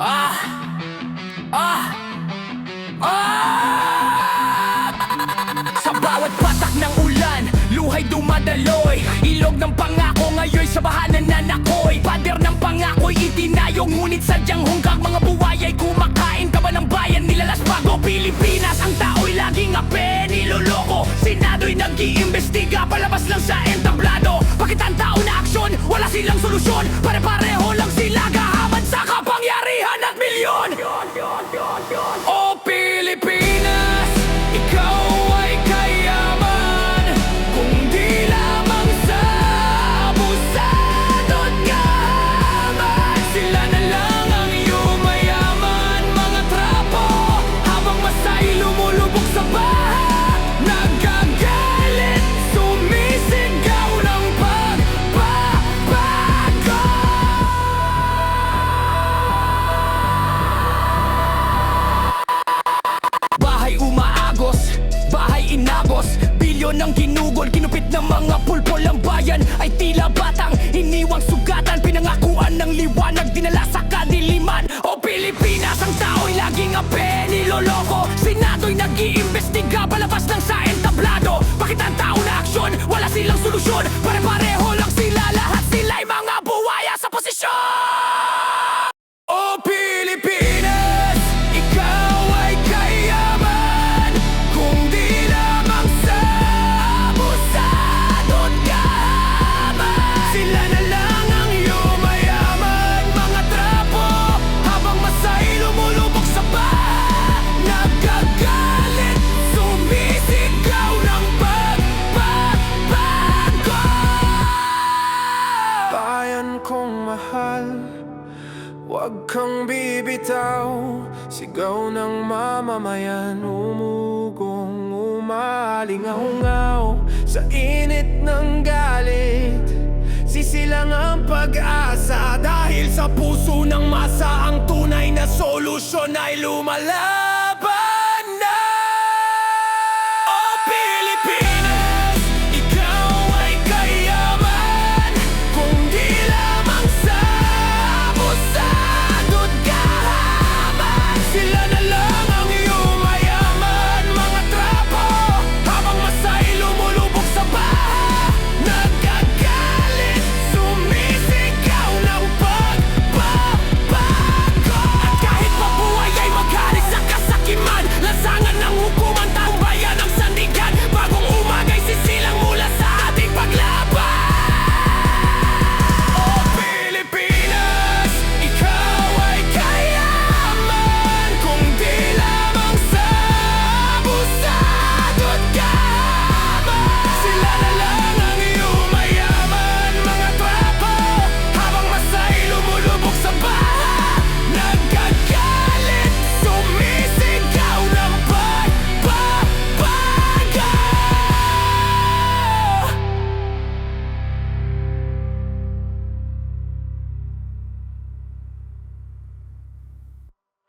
Ah! Ah! Ah! Sa bawat patak ng ulan, luhay dumadaloy Ilog ng pangako ngayon sa bahanan na nakoy Pader ng pangako'y itinayo Ngunit sadyang hungkag mga buhay ay kumakain ka ba ng bayan Nilalas bago Pilipinas Ang tao'y laging ape, niloloko Senado'y nag-iimbestiga Palabas lang sa Bilyon ng ginugol, kinupit ng mga pulpol Ang bayan. Ay tila batang Iniwang sugatan, pinangakuan ng liwanag Dinala sa kadiliman. O Pilipinas, ang tao'y laging ape Niloloko, Senado'y nag-iimbestiga Palabas ng sa entablado. Bakit ang tao na aksyon? Wala silang solusyon Kong mahal. Huwag kang bibitaw Sigaw ng mamamayan. Umugong umalingaw Sa init ng galit. Sisilang ang pag-asa Dahil sa puso ng masa Ang tunay na solusyon ay lumala